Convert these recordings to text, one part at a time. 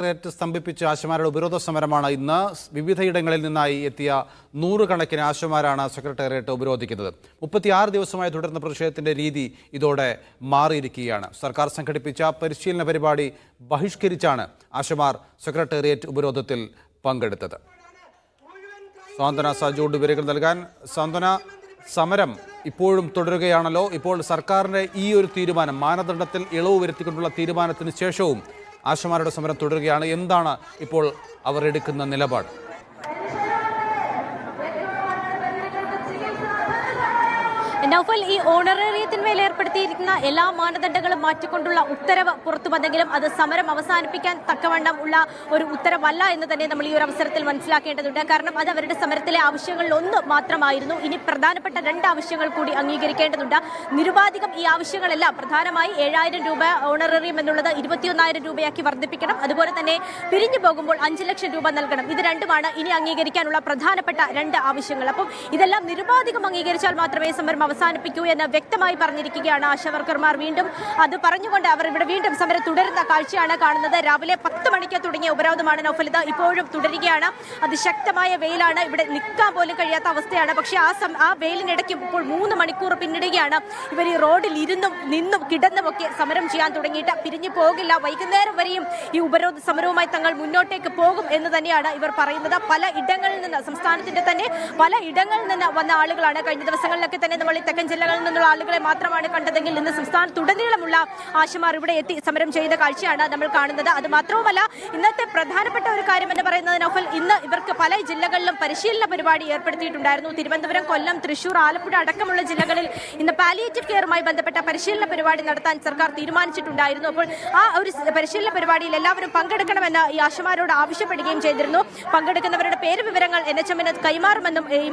Secretariat സ്തംഭിപ്പിച്ച ആശമാരുടെ ഉപരോധ സമരമാണ് ഇന്ന്. വിവിധയിടങ്ങളിൽ നിന്നായി എത്തിയ നൂറുകണക്കിന് ആശമാരാണ് സെക്രട്ടേറിയറ്റ് ഉപരോധിക്കുന്നത്. മുപ്പത്തിയാറ് ദിവസമായി തുടർന്ന പ്രതിഷേധത്തിന്റെ രീതി ഇതോടെ മാറിയിരിക്കുകയാണ്. സർക്കാർ സംഘടിപ്പിച്ച പരിശീലന പരിപാടി ബഹിഷ്കരിച്ചാണ് ആശമാർ സെക്രട്ടേറിയറ്റ് ഉപരോധത്തിൽ പങ്കെടുത്തത്. സാന്ത്വന സജോട് വിവരങ്ങൾ നൽകാൻ സാന്ത്വന സമരം ഇപ്പോഴും തുടരുകയാണല്ലോ. ഇപ്പോൾ സർക്കാരിന്റെ ഈ ഒരു തീരുമാനം മാനദണ്ഡത്തിൽ ഇളവ് വരുത്തിക്കൊണ്ടുള്ള തീരുമാനത്തിന് ശേഷവും ആശമാരുടെ സമരം തുടരുകയാണ്. എന്താണ് ഇപ്പോൾ അവർ എടുക്കുന്ന നിലപാട്? നൗഫൽ ഈ ഓണറേറിയത്തിന്മേൽ ഏർപ്പെടുത്തിയിരിക്കുന്ന എല്ലാ മാനദണ്ഡങ്ങളും മാറ്റിക്കൊണ്ടുള്ള ഉത്തരവ് പുറത്തു വന്നെങ്കിലും അത് സമരം അവസാനിപ്പിക്കാൻ തക്കവണ്ണം ഉള്ള ഒരു ഉത്തരവല്ല എന്ന് തന്നെ നമ്മൾ ഈ ഒരു അവസരത്തിൽ മനസ്സിലാക്കേണ്ടതുണ്ട്. കാരണം അത് അവരുടെ സമരത്തിലെ ആവശ്യങ്ങളിൽ ഒന്ന് മാത്രമായിരുന്നു. ഇനി പ്രധാനപ്പെട്ട രണ്ട് ആവശ്യങ്ങൾ കൂടി അംഗീകരിക്കേണ്ടതുണ്ട്. നിരുപാധികം ഈ ആവശ്യങ്ങളെല്ലാം പ്രധാനമായി ഏഴായിരം രൂപ ഓണറേറിയം എന്നുള്ളത് ഇരുപത്തിയൊന്നായിരം രൂപയാക്കി വർദ്ധിപ്പിക്കണം. അതുപോലെ തന്നെ പിരിഞ്ഞു പോകുമ്പോൾ അഞ്ച് ലക്ഷം രൂപ നൽകണം. ഇത് രണ്ടുമാണ് ഇനി അംഗീകരിക്കാനുള്ള പ്രധാനപ്പെട്ട രണ്ട് ആവശ്യങ്ങൾ. അപ്പം ഇതെല്ലാം നിരുപാധികം അംഗീകരിച്ചാൽ മാത്രമേ സമരം അവസാനിപ്പിക്കൂ എന്ന് വ്യക്തമായി പറഞ്ഞിരിക്കുകയാണ് ആശാവർക്കർമാർ വീണ്ടും. അത് പറഞ്ഞുകൊണ്ട് അവർ ഇവിടെ വീണ്ടും സമരം തുടരുന്ന കാഴ്ചയാണ് കാണുന്നത്. രാവിലെ പത്ത് മണിക്ക് തുടങ്ങിയ ഉപരോധമാണ് നൗഫലിത ഇപ്പോഴും തുടരുകയാണ്. അതിശക്തമായ വെയിലാണ് ഇവിടെ നിൽക്കാൻ പോലും കഴിയാത്ത അവസ്ഥയാണ്. പക്ഷേ ആ സം ആ വെയിലിനിടയ്ക്ക് ഇപ്പോൾ മൂന്ന് മണിക്കൂർ പിന്നിടുകയാണ്. ഇവർ ഈ റോഡിൽ ഇരുന്നും നിന്നും കിടന്നുമൊക്കെ സമരം ചെയ്യാൻ തുടങ്ങിയിട്ട് പിരിഞ്ഞു പോകില്ല. വൈകുന്നേരം വരെയും ഈ ഉപരോധ സമരവുമായി തങ്ങൾ മുന്നോട്ടേക്ക് പോകും എന്ന് തന്നെയാണ് ഇവർ പറയുന്നത്. പല ഇടങ്ങളിൽ നിന്ന് സംസ്ഥാനത്തിന്റെ തന്നെ പല ഇടങ്ങളിൽ നിന്ന് വന്ന ആളുകളാണ് കഴിഞ്ഞ ദിവസങ്ങളിലൊക്കെ തന്നെ നമ്മൾ ഈ തെക്കൻ ജില്ലകളിൽ നിന്നുള്ള ആളുകളെ മാത്രമാണ് കണ്ടതെങ്കിൽ ഇന്ന് സംസ്ഥാനത്തുടനീളമുള്ള ആശമാർ ഇവിടെ എത്തി സമരം ചെയ്ത കാഴ്ചയാണ് നമ്മൾ കാണുന്നത്. അത് മാത്രവുമല്ല ഇന്നത്തെ പ്രധാനപ്പെട്ട ഒരു കാര്യം എന്ന് പറയുന്നത് നൗഫൽ ഇന്ന് ഇവർക്ക് പല ജില്ലകളിലും പരിശീലന പരിപാടി ഏർപ്പെടുത്തിയിട്ടുണ്ടായിരുന്നു. തിരുവനന്തപുരം കൊല്ലം തൃശൂർ ആലപ്പുഴ അടക്കമുള്ള ജില്ലകളിൽ ഇന്ന് പാലിയേറ്റീവ് കെയറുമായി ബന്ധപ്പെട്ട പരിശീലന പരിപാടി നടത്താൻ സർക്കാർ തീരുമാനിച്ചിട്ടുണ്ടായിരുന്നു. അപ്പോൾ ആ ഒരു പരിശീലന പരിപാടിയിൽ എല്ലാവരും പങ്കെടുക്കണമെന്ന് ഈ ആശമാരോട് ആവശ്യപ്പെടുകയും ചെയ്തിരുന്നു. പങ്കെടുക്കുന്നവരുടെ പേര് വിവരങ്ങൾ എൻ എച്ച് എമ്മിന് കൈമാറുമെന്നും ഈ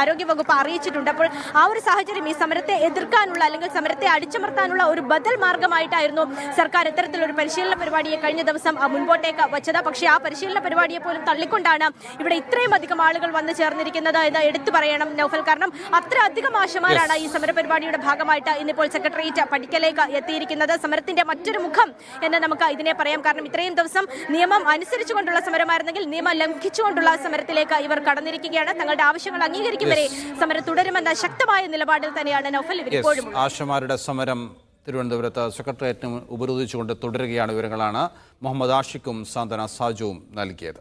ആരോഗ്യവകുപ്പ് അറിയിച്ചിട്ടുണ്ട്. അപ്പോൾ ആ ഒരു സാഹചര്യം ഈ സമരത്തെ എതിർക്കാനുള്ള അല്ലെങ്കിൽ സമരത്തെ അടിച്ചമർത്താനുള്ള ഒരു ബദൽ മാർഗമായിട്ടായിരുന്നു സർക്കാർ ഇത്തരത്തിലൊരു പരിശീലന പരിപാടിയെ കഴിഞ്ഞ ദിവസം മുൻപോട്ടേക്ക് വച്ചത്. പക്ഷേ ആ പരിശീലന പരിപാടിയെ പോലും തള്ളിക്കൊണ്ടാണ് ഇവിടെ ഇത്രയും അധികം ആളുകൾ വന്നു ചേർന്നിരിക്കുന്നത് എന്ന് എടുത്തു പറയണം നൗഫൽ. കാരണം അത്ര അധികം ആശമാരാണ് ഈ സമര പരിപാടിയുടെ ഭാഗമായിട്ട് ഇന്നിപ്പോൾ സെക്രട്ടേറിയറ്റ് പഠിക്കലേക്ക് എത്തിയിരിക്കുന്നത്. സമരത്തിന്റെ മറ്റൊരു മുഖം എന്ന് നമുക്ക് ഇതിനെ പറയാം. കാരണം ഇത്രയും ദിവസം നിയമം അനുസരിച്ചുകൊണ്ടുള്ള സമരമായിരുന്നെങ്കിൽ നിയമം ലംഘിച്ചുകൊണ്ടുള്ള സമരത്തിലേക്ക് ഇവർ കടന്നിരിക്കുകയാണ്. തങ്ങളുടെ ആവശ്യങ്ങൾ അംഗീകരിക്കും വരെ സമരം തുടരുമെന്ന ശക്തമായ നിലപാടിൽ തന്നെയാണ് നൗഫൽ ഇവർ ഇപ്പോഴും ആശമാരുടെ സമരം തിരുവനന്തപുരത്ത് സെക്രട്ടേറിയറ്റിനും ഉപരോധിച്ചുകൊണ്ട് തുടരുകയാണ് വിവരങ്ങളാണ് മുഹമ്മദ് ആഷിക്കും സാന്ത്വന സാജുവും നൽകിയത്.